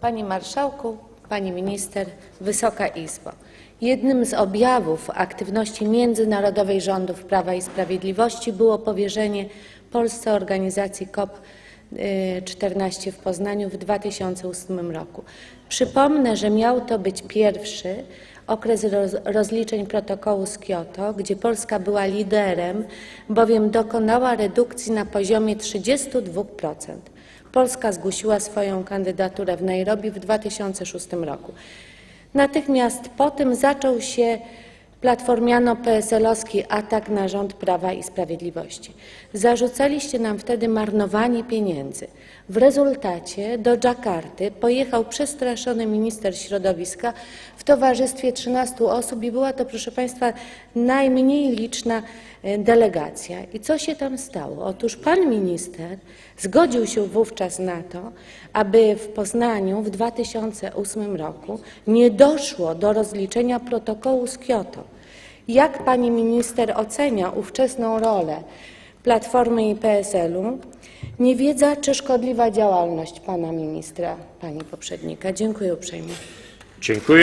Panie Marszałku, Pani Minister, Wysoka Izbo. Jednym z objawów aktywności międzynarodowej rządów Prawa i Sprawiedliwości było powierzenie Polsce organizacji COP14 w Poznaniu w 2008 roku. Przypomnę, że miał to być pierwszy okres roz, rozliczeń protokołu z Kioto, gdzie Polska była liderem, bowiem dokonała redukcji na poziomie 32%. Polska zgłosiła swoją kandydaturę w Nairobi w 2006 roku. Natychmiast po tym zaczął się platformiano-PSL-owski atak na rząd Prawa i Sprawiedliwości. Zarzucaliście nam wtedy marnowanie pieniędzy. W rezultacie do Dżakarty pojechał przestraszony minister środowiska w towarzystwie 13 osób i była to, proszę Państwa, najmniej liczna e, delegacja. I co się tam stało? Otóż pan minister zgodził się wówczas na to, aby w Poznaniu w 2008 roku nie doszło do rozliczenia protokołu z Kioto. Jak pani minister ocenia ówczesną rolę Platformy i PSL-u? Niewiedza czy szkodliwa działalność pana ministra, pani poprzednika? Dziękuję uprzejmie. Dziękuję.